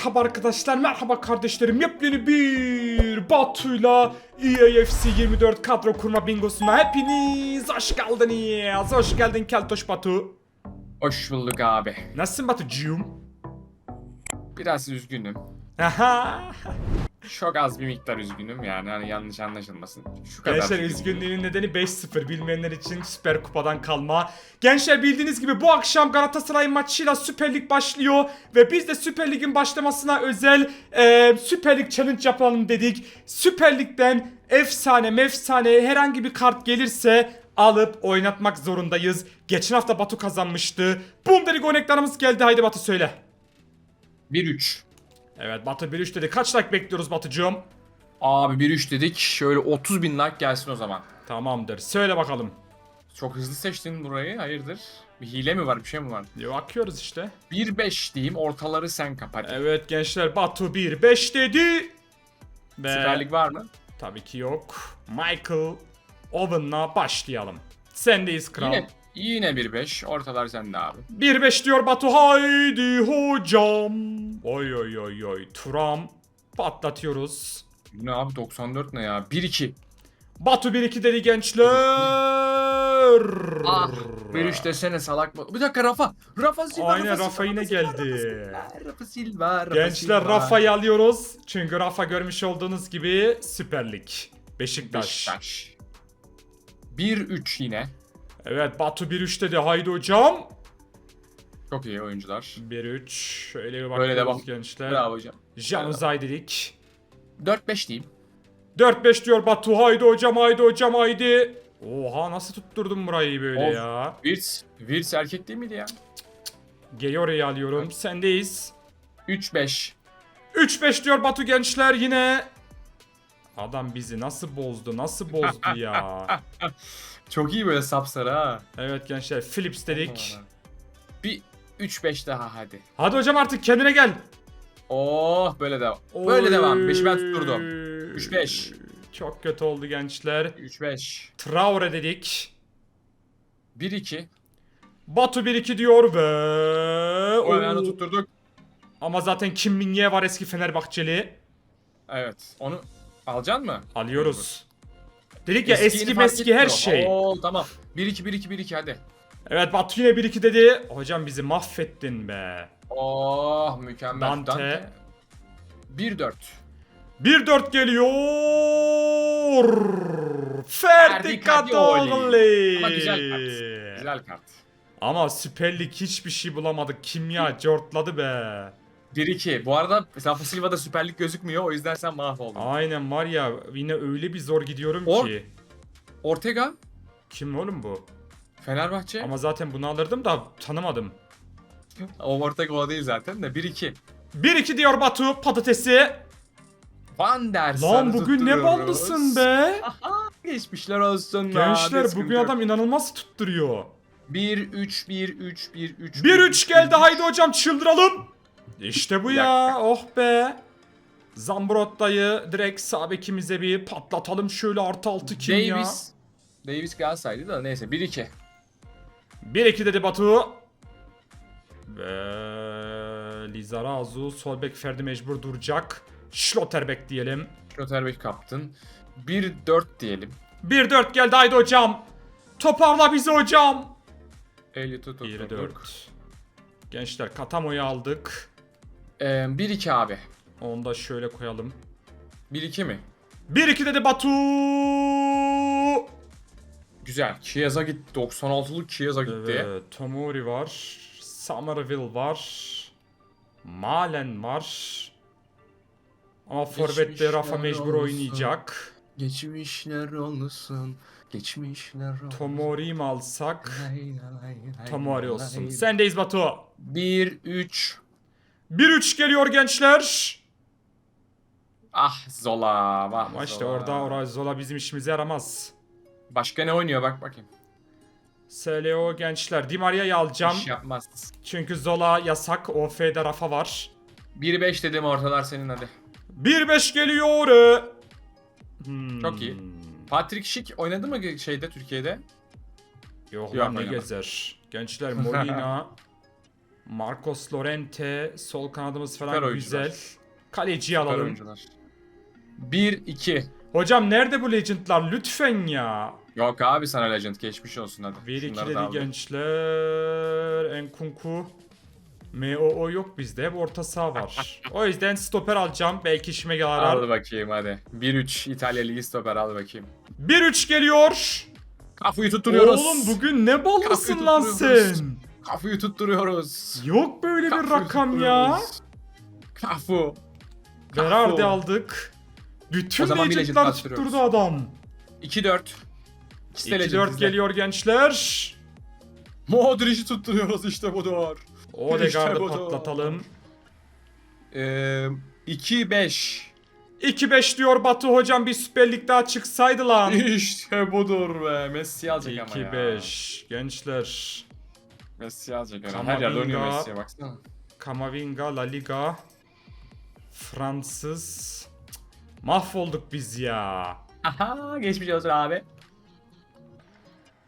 Merhaba arkadaşlar, merhaba kardeşlerim. Yepyeni bir Batu'yla EAFC 24 kadro kurma bingosuna hepiniz hoş geldiniz. Hoş geldin Keltoş Batu. Hoş bulduk abi. Nasılsın Batucuğum? Biraz üzgünüm. Aha. Çok az bir miktar üzgünüm yani hani yanlış anlaşılmasın. Şu kadar. Gençler üzgünüm. üzgünlüğünün nedeni 5-0 bilmeyenler için Süper Kupa'dan kalma. Gençler bildiğiniz gibi bu akşam Galatasaray maçıyla Süper Lig başlıyor ve biz de Süper Lig'in başlamasına özel e, Süper Lig Challenge yapalım dedik. Süper Lig'den efsane mefsane herhangi bir kart gelirse alıp oynatmak zorundayız. Geçen hafta Batu kazanmıştı. Bundesliga örneklerimiz geldi. Haydi Batu söyle. 1-3. Evet Batu 1-3 dedi. Kaç like bekliyoruz Batucuğum? Abi 1-3 dedik. Şöyle 30 bin like gelsin o zaman. Tamamdır. Söyle bakalım. Çok hızlı seçtin burayı. Hayırdır? Bir hile mi var? Bir şey mi var? Yo, akıyoruz işte. 1-5 diyeyim. Ortaları sen kapat. Evet gençler Batu 1-5 dedi. Ve Süper Lig var mı? tabii ki yok. Michael Owen'la başlayalım. Sendeyiz kral. Yine, yine 1-5. Ortalar sende abi. 1-5 diyor Batu haydi hocam. Oy oy oy oy. Turam patlatıyoruz. Bu Ne abi 94 ne ya? 1-2. Batu 1-2 dedi gençler. Ah 1-3 desene salak mı? Bir dakika Rafa. Rafa Silva. Aynen Silva, Rafa yine Silva, geldi. Rafa Silva, Rafa Silva. Rafa Gençler Silva. Rafa'yı alıyoruz. Çünkü Rafa görmüş olduğunuz gibi Süper Lig. Beşiktaş. Beşiktaş. 1-3 yine. Evet Batu 1-3 dedi. Haydi hocam. Çok iyi oyuncular. 1-3. Şöyle bir Böyle bakıyoruz devam. gençler. Bravo hocam. Jan Uzay dedik. 4-5 diyeyim. 4-5 diyor Batu. Haydi hocam haydi hocam haydi. Oha nasıl tutturdun burayı böyle Of. ya. Wirtz. Wirtz erkek değil miydi ya? Geyora'yı alıyorum. Sendeyiz. 3-5. 3-5 diyor Batu gençler yine. Adam bizi nasıl bozdu nasıl bozdu ya. Çok iyi böyle sapsarı ha. Evet gençler Philips dedik. Bir 3-5 daha hadi. Hadi hocam artık kendine gel. Oh böyle devam. Böyle Oy. devam. 5'i ben tutturdum. 3-5. Çok kötü oldu gençler. 3-5. Traore dedik. 1-2. Batu 1-2 diyor ve... O ayağını tutturduk. Ama zaten Kim Min-ye var eski Fenerbahçeli. Evet. Onu alacaksın mı? Alıyoruz. Dedik ya eski fark meski her şey. Oo tamam. 1-2 1-2 1-2 hadi. Evet Batu yine 1-2 dedi. Hocam bizi mahvettin be. Oh mükemmel. Dante. 1-4. 1-4 geliyor. Ferdi Kadıoğlu. Ama güzel kart. Güzel kart. Ama Süper Lig hiçbir şey bulamadık. Kimya cortladı be. 1-2. Bu arada Rafa Silva'da Süper Lig gözükmüyor. O yüzden sen mahvoldun. Aynen var ya yine öyle bir zor gidiyorum Or- ki. Ortega. Kim oğlum bu? Fenerbahçe. Ama zaten bunu alırdım da tanımadım. O Ortega o değil zaten de. 1-2. 1-2 diyor Batu patatesi. Van der Lan bugün ne tutturuyoruz. ballısın be. Geçmişler olsun. Gençler bugün adam inanılmaz tutturuyor. 1-3 1-3 1-3 1-3 geldi haydi hocam çıldıralım. İşte bu ya oh be. Zambrotta'yı direkt sağ bekimize bir patlatalım şöyle artı altı kim ya. Davis. Davis Galatasaray'dı da neyse 1-2. 1-2 dedi Batu. Ve Lizarazu sol bek Ferdi mecbur duracak. Schlotterbeck diyelim. Schlotterbeck kaptın. 1-4 diyelim. 1-4 geldi haydi hocam. Toparla bizi hocam. Elliot'u 1-4. tutturduk. Gençler Katamo'yu aldık. Ee, 1-2 abi. Onu da şöyle koyalım. 1-2 mi? 1-2 dedi Batu. Güzel. Chiesa gitti. 96'lık Chiesa gitti. Evet, Tomori var. Somerville var. Malen var. Ama forvette Rafa mecbur olsun. oynayacak. Geçmişler olsun. Geçmişler olsun. Tomori'yi mi alsak? Tomori olsun. Sendeyiz Batu. 1-3. 1-3 geliyor gençler. Ah Zola. Vah Ama işte Zola. orada orada Zola bizim işimize yaramaz. Başka ne oynuyor bak bakayım. SLO gençler. Di Maria'yı alacağım. İş yapmaz. Çünkü Zola yasak. OF'de Rafa var. 1-5 dedim ortalar senin hadi. 1-5 geliyor. Hmm. Çok iyi. Patrick Schick oynadı mı şeyde Türkiye'de? Yok Yok, ne gezer. Gençler Molina. Marcos Llorente. Sol kanadımız Süper falan oyuncular. güzel. Kaleciyi Süper alalım. oyuncular. 1-2. Hocam nerede bu legendlar? Lütfen ya. Yok abi sana Legend geçmiş olsun hadi. 1 2 Şunları da al. gençler. Enkunku. MOO yok bizde. Hep orta saha var. o yüzden stoper alacağım. Belki işime Al yarar. bakayım hadi. 1-3 İtalya Ligi stoper al bakayım. 1-3 geliyor. Kafayı tutturuyoruz. Oğlum bugün ne ballısın Kafayı lan tutturuyoruz. sen. Kafayı tutturuyoruz. Yok böyle bir Kafayı rakam ya. tutturuyoruz. Kafu. Berardi Kafu. aldık. Bütün O zaman legend tutturdu adam. 2-4. İkisi de Legend 2-4 bizde. geliyor gençler. Modric'i tutturuyoruz işte budur. Odegaard'ı İşte patlatalım. Ee, 2-5. 2-5 diyor Batu hocam bir Süper Lig daha çıksaydı lan. İşte budur be. Messi alacak ama ya. 2-5 gençler. Messi alacak yani. Her Kamavinga. yerde oynuyor Messi'ye baksana. Kamavinga, La Liga, Fransız. Mahvolduk biz ya. Aha geçmiş olsun abi.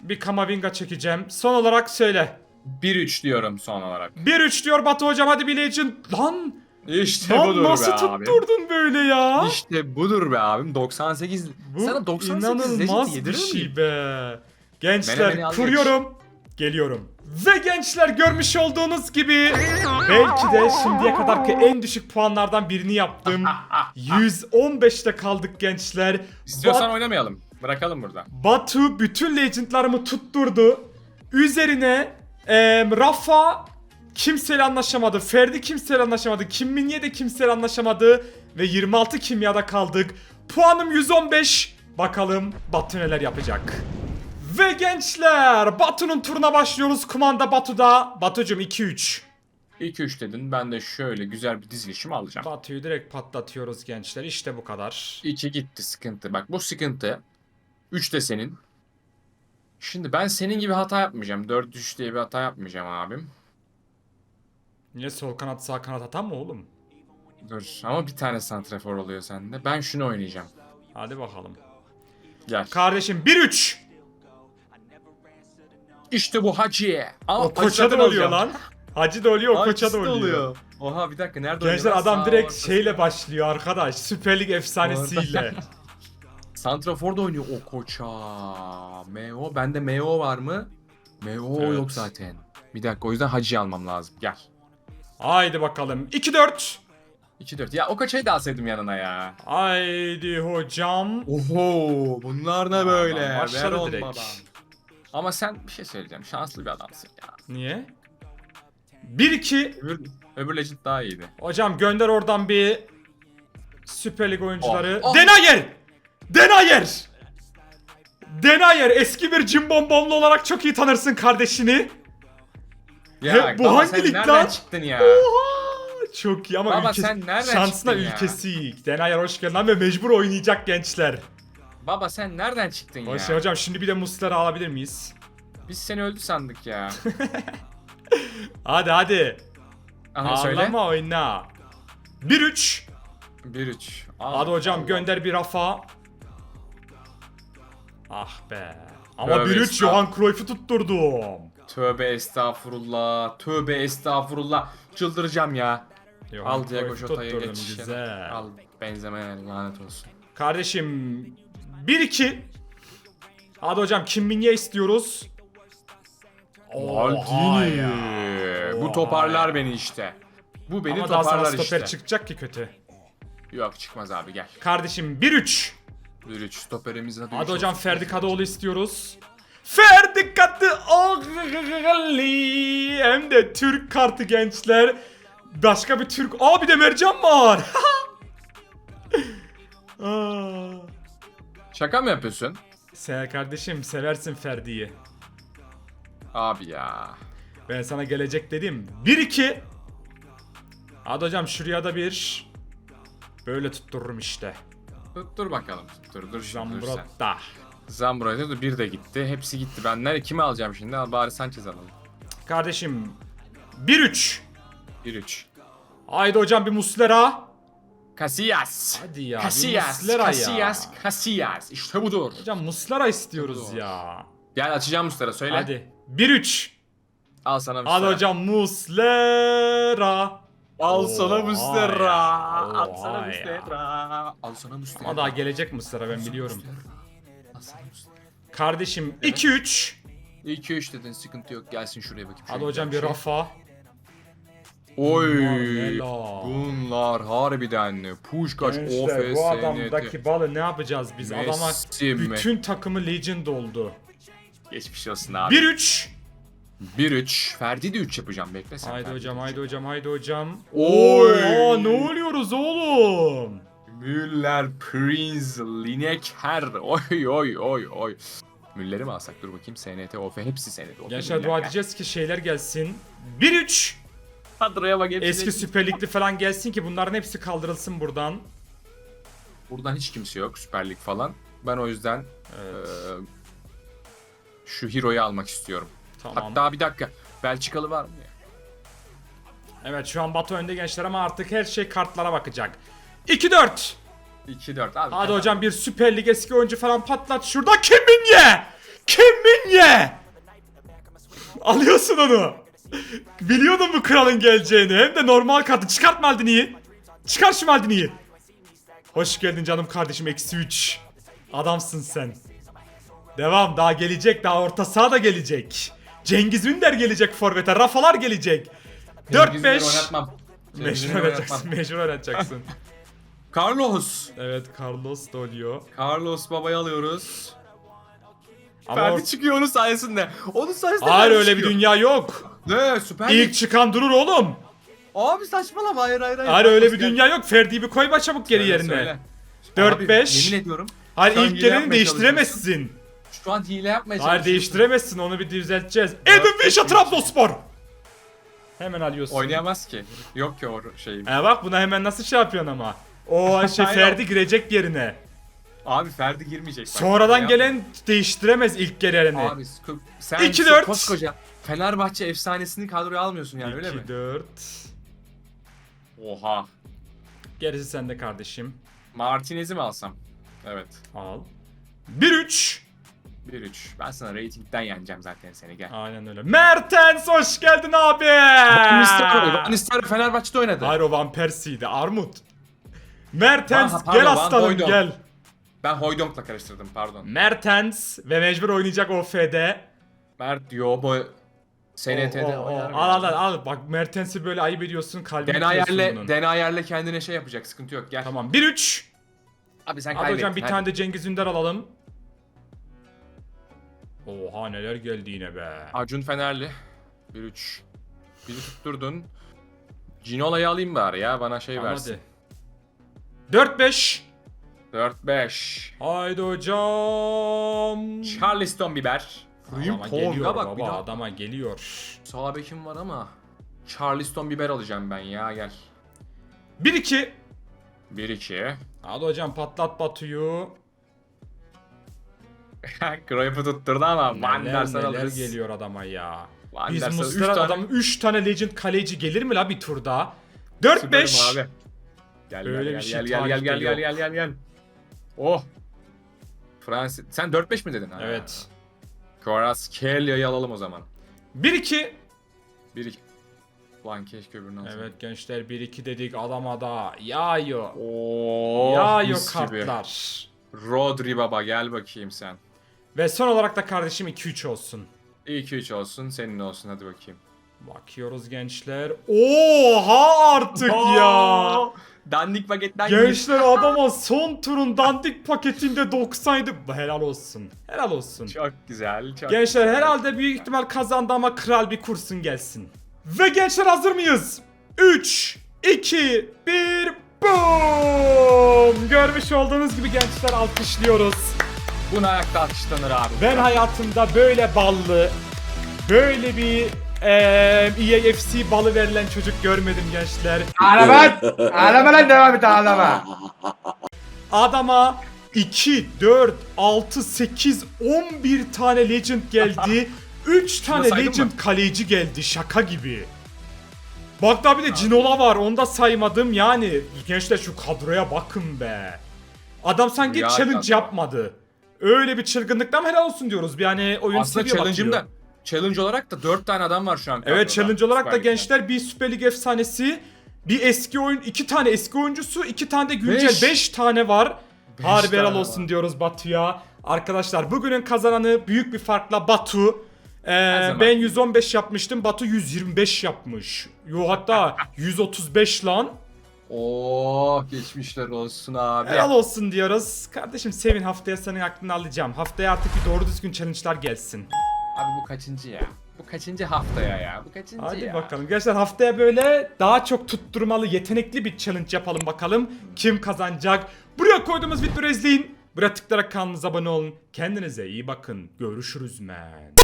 Bir Kamavinga çekeceğim. Son olarak söyle. 1-3 diyorum son olarak. 1-3 diyor Batu hocam hadi bir legend. Lan, İşte lan budur nasıl be abi. tutturdun böyle ya? İşte budur be abim. 98. Bu Sana 98 inanılmaz bir şey be. Gençler Menemeni al geç. kuruyorum. Geliyorum. Ve gençler görmüş olduğunuz gibi belki de şimdiye kadarki en düşük puanlardan birini yaptım. 115'te kaldık gençler. İstiyorsan Bat- oynamayalım. Bırakalım burada. Batu bütün legendlarımı tutturdu. Üzerine em, Rafa kimseyle anlaşamadı. Ferdi kimseyle anlaşamadı. Kim Minye de kimseyle anlaşamadı. Ve 26 kimyada kaldık. Puanım 115. Bakalım Batu neler yapacak. Ve gençler Batu'nun turuna başlıyoruz. Kumanda Batu'da. Batu'cum 2-3. 2-3 dedin. Ben de şöyle güzel bir dizilişim alacağım. Batu'yu direkt patlatıyoruz gençler. İşte bu kadar. 2 gitti sıkıntı. Bak bu sıkıntı. 3 de senin. Şimdi ben senin gibi hata yapmayacağım. 4-3 diye bir hata yapmayacağım abim. Niye sol kanat sağ kanat atan mı oğlum? Dur ama bir tane santrafor oluyor sende. Ben şunu oynayacağım. Hadi bakalım. Gel. Kardeşim 1-3. İşte bu Hacı. Ama O koça da oluyor lan. Hacı da oluyor, o koça da oluyor. Oha bir dakika nerede Gençler oynuyor adam Sağ direkt ortası. şeyle başlıyor arkadaş. Süper Lig efsanesiyle. Santrafor da oynuyor o koça. MO bende MO var mı? MO Evet. yok zaten. Bir dakika o yüzden Hacı almam lazım. Gel. Haydi bakalım. 2-4. 2-4. Ya o koçayı da alsaydım yanına ya. Haydi hocam. Oho bunlar ne böyle? Başladı Ver direkt. olmadan. Ama sen bir şey söyleyeceğim. Şanslı bir adamsın ya. Niye? 1-2. Öbür, öbür Legend daha iyiydi. Hocam gönder oradan bir Süper Lig oyuncuları. Oh, oh. Denayer! Denayer! Denayer eski bir cimbombomlu olarak çok iyi tanırsın kardeşini. Ya He, bu baba hangi lig lan? çıktın ya? Oha! Çok iyi ama Baba ülkesi- sen şansına ya? ülkesi iyi. Denayer hoş geldin ve mecbur oynayacak gençler. Baba sen nereden çıktın ya? Hoş hocam şimdi bir de Muslera alabilir miyiz? Biz seni öldü sandık ya. Hadi hadi. Aha söyle. Ağlama oyna. 1-3. 1-3. Hadi hocam gönder bir Rafa. Ah be. Ama Tövbe 1-3 estağfurullah. Johan Cruyff'u tutturdum. Tövbe estağfurullah. Tövbe estağfurullah. Çıldıracağım ya. Johan Al Diego Cruyff'u Jota'yı tutturdum, geç. Güzel. Al benzeme lanet olsun. Kardeşim 1-2. Hadi hocam Kim Minye istiyoruz. Maldini. Bu toparlar beni işte. Bu beni Ama daha sana toparlar stoper işte. çıkacak ki kötü. Yok çıkmaz abi gel. Kardeşim 1-3. 1-3 stoperimiz hadi. Hadi hocam olsun. Ferdi Kadıoğlu istiyoruz. Ferdi Kadıoğlu hem de Türk kartı gençler. Başka bir Türk. Aa bir de Mercan var. Aa. Şaka mı yapıyorsun? Sen kardeşim seversin Ferdi'yi. Abi ya. Ben sana gelecek dedim. 1-2. Hadi hocam şuraya da bir. Böyle tuttururum işte. Tuttur bakalım. Tuttur. Dur. Zambrotta. Zambro'ya da bir de gitti. Hepsi gitti. Ben nereye kimi alacağım şimdi? Al bari Sanchez alalım. Kardeşim 1-3. 1-3. Haydi hocam bir Muslera. Casillas. Hadi ya, bir Casillas. Muslera ya. Casillas. Casillas. İşte budur. Hocam Muslera istiyoruz Doğru. ya. Gel açacağım Muslera söyle. Hadi. 1-3. Al sana Muslera. Hadi hocam Muslera. Al sana Muslera. Al sana. Muslera. Al sana Muslera. Ama daha gelecek Muslera ben biliyorum. Al sana Muslera. Kardeşim 2-3. 2-3 dedin sıkıntı yok gelsin şuraya bakayım. Hadi Şöyle hocam bir şey. Rafa. Oy. Bunlar harbiden Puşkaş Gençler OFS bu adamdaki balı ne yapacağız biz? Adama Messi mi? bütün takımı legend oldu. Geçmiş olsun abi. 1-3. 1-3. Ferdi de 3 yapacağım bekle sen. Haydi Ferdi hocam de üç haydi hocam haydi hocam. Oy. Aa, ne oluyoruz oğlum? Müller, Prince, Lineker. Oy oy oy oy. Müller'i mi alsak? Dur bakayım. SNT, OF hepsi SNT. OF, Gençler Müller dua edeceğiz ki şeyler gelsin. 1-3. Kadroya bak hepsi. Eski Süper Lig'li falan gelsin ki bunların hepsi kaldırılsın buradan. Buradan hiç kimse yok Süper Lig falan. Ben o yüzden Evet. eee, şu Hero'yu almak istiyorum. Tamam. Hatta bir dakika. Belçikalı var mı ya? Evet şu an Batu önde gençler ama artık her şey kartlara bakacak. 2-4. 2-4 abi. Hadi hocam bir Süper Lig eski oyuncu falan patlat şurada. Kim Minye? Kim Minye? Alıyorsun onu. Biliyordun bu kralın geleceğini. Hem de normal kartı. Çıkart Maldini'yi. Çıkar şu Maldini'yi. Hoş geldin canım kardeşim. Eksi 3. Adamsın sen. Devam. Daha gelecek. Daha orta saha da gelecek. Cengiz Ünder gelecek forvete. Rafalar gelecek. Cengiz'i ben 4-5. oynatmam. Mecbur oynatacaksın. Mecbur oynatacaksın. Carlos. evet Carlos da oluyor. Carlos Baba'yı alıyoruz. Ama Ferdi or- çıkıyor onun sayesinde. Onun sayesinde Hayır öyle bir çıkıyor. dünya yok. Ne Süper Lig. İlk çıkan durur oğlum. Abi saçmalama hayır hayır hayır. Hayır öyle bir dünya yok. Ferdi'yi bir koyma çabuk geri Söyle, yerine. söyle. 4-5. Abi, Yemin ediyorum. Hayır Şu an ilk hile geleni yapmaya değiştiremezsin. Şu an hile yapmaya Hayır çalışıyorsun. değiştiremezsin onu bir düzelteceğiz. Edin Visha Trabzonspor. Hemen alıyorsun. Oynayamaz ki. Yok ki o şey. E bak buna hemen nasıl şey yapıyorsun ama. O şey Aynen. Ferdi girecek yerine. Abi Ferdi girmeyecek. Bak, Sonradan ya. gelen değiştiremez ilk gelerini. Abi sk- sen 2-4. koskoca Fenerbahçe efsanesini kadroya almıyorsun yani öyle mi? 2-4. Oha. Gerisi sende kardeşim. Martinez'i mi alsam? Evet. Al. 1-3. 1-3. Ben sana ratingden yeneceğim zaten seni gel. Aynen öyle. Mertens hoş geldin abi. Van Nistelrooy. Van Nistelrooy Fenerbahçe'de oynadı. Hayır o Van Persie'ydi. Armut. Mertens Van- pardon, gel Van aslanım Hooijdonk. gel. Ben Hoydonk'la karıştırdım pardon. Mertens ve mecbur oynayacak OF'de. Mert diyor bu SNT'de oh, oh. oynar mı Al al al. Bak Mertens'i böyle ayıp ediyorsun kalbini kırıyorsun Denayer'le bunun. Denayer'le kendine şey yapacak sıkıntı yok gel. Tamam 1-3. Abi sen kaybettin. hocam bir hadi. tane de Cengiz Ünder alalım. Oha neler geldi yine be. Acun Fenerli. 1-3. Bizi tutturdun. Cinola'yı alayım bari ya bana şey Tamam, versin. hadi. 4-5. 4-5. Haydi hocam. Charleston biber. Adama geliyor bak bir baba daha. adama geliyor. Sağ bekim var ama Charleston biber alacağım ben ya gel. 1-2. 1-2. Hadi hocam patlat Batu'yu. Cruyff'u tutturdu ama Van Neler der Sar neler alırız. geliyor adama ya. Van Biz Sar- üç Muslera tane- adam 3 tane legend kaleci gelir mi la bir turda? Süperim 4-5. abi. Gel Öyle gel bir gel şey gel gel gel gel yok. gel gel gel. Oh. Fransız. Sen 4-5 mi dedin? Ha. Evet. Kvaratskheლიa'yı alalım o zaman. 1-2. 1-2. Lan keşke öbürünü alsam. Evet gençler 1-2 dedik adama da yağıyor. Oh, yağıyor mis gibi. kartlar. Rodri baba gel bakayım sen. Ve son olarak da kardeşim 2-3 olsun. 2-3 olsun senin olsun hadi bakayım. Bakıyoruz gençler. Oha artık ya. Dandik paketten Gençler adama son turun dandik paketinde 97. Helal olsun. Helal olsun. Çok güzel. Çok Gençler güzel. herhalde büyük ihtimal kazandı ama kral bir kursun gelsin. Ve gençler hazır mıyız? 3, 2, 1, boom! Görmüş olduğunuz gibi gençler alkışlıyoruz. Buna ayakta alkışlanır abi. Ben hayatımda böyle ballı, böyle bir eee EAFC balı verilen çocuk görmedim gençler. Ağlama! Ağlama lan devam et ağlama. Adama 2, 4, 6, 8, 11 tane legend geldi. 3 tane saydın legend mı? kaleci geldi şaka gibi. Bak da bir de Cinola var onu da saymadım yani. Gençler şu kadroya bakın be. Adam sanki Rüya challenge kadro. yapmadı. Öyle bir çılgınlıktan helal olsun diyoruz. Bir hani oyun Aslında seviyor challenge'ım bakıyor. da challenge olarak da 4 tane adam var şu an. Evet challenge olarak da gençler bir Süper Lig efsanesi, bir eski oyun, iki tane eski oyuncusu, iki tane de güncel, Beş. beş, tane var. Beş Harbi helal tane olsun var. diyoruz Batu'ya. Arkadaşlar bugünün kazananı büyük bir farkla Batu. Ee, zaman. ben 115 yapmıştım. Batu 125 yapmış. Yo hatta 135 lan. Oh geçmişler olsun abi. Helal olsun diyoruz. Kardeşim sevin haftaya senin aklını alacağım. Haftaya artık bir doğru düzgün challenge'lar gelsin. Abi bu kaçıncı ya? Bu kaçıncı haftaya ya? Bu kaçıncı Hadi ya? bakalım. Gençler haftaya böyle daha çok tutturmalı, yetenekli bir challenge yapalım bakalım. Kim kazanacak? Buraya koyduğumuz videoyu izleyin. Buraya tıklayarak kanalımıza abone olun. Kendinize iyi bakın. Görüşürüz men.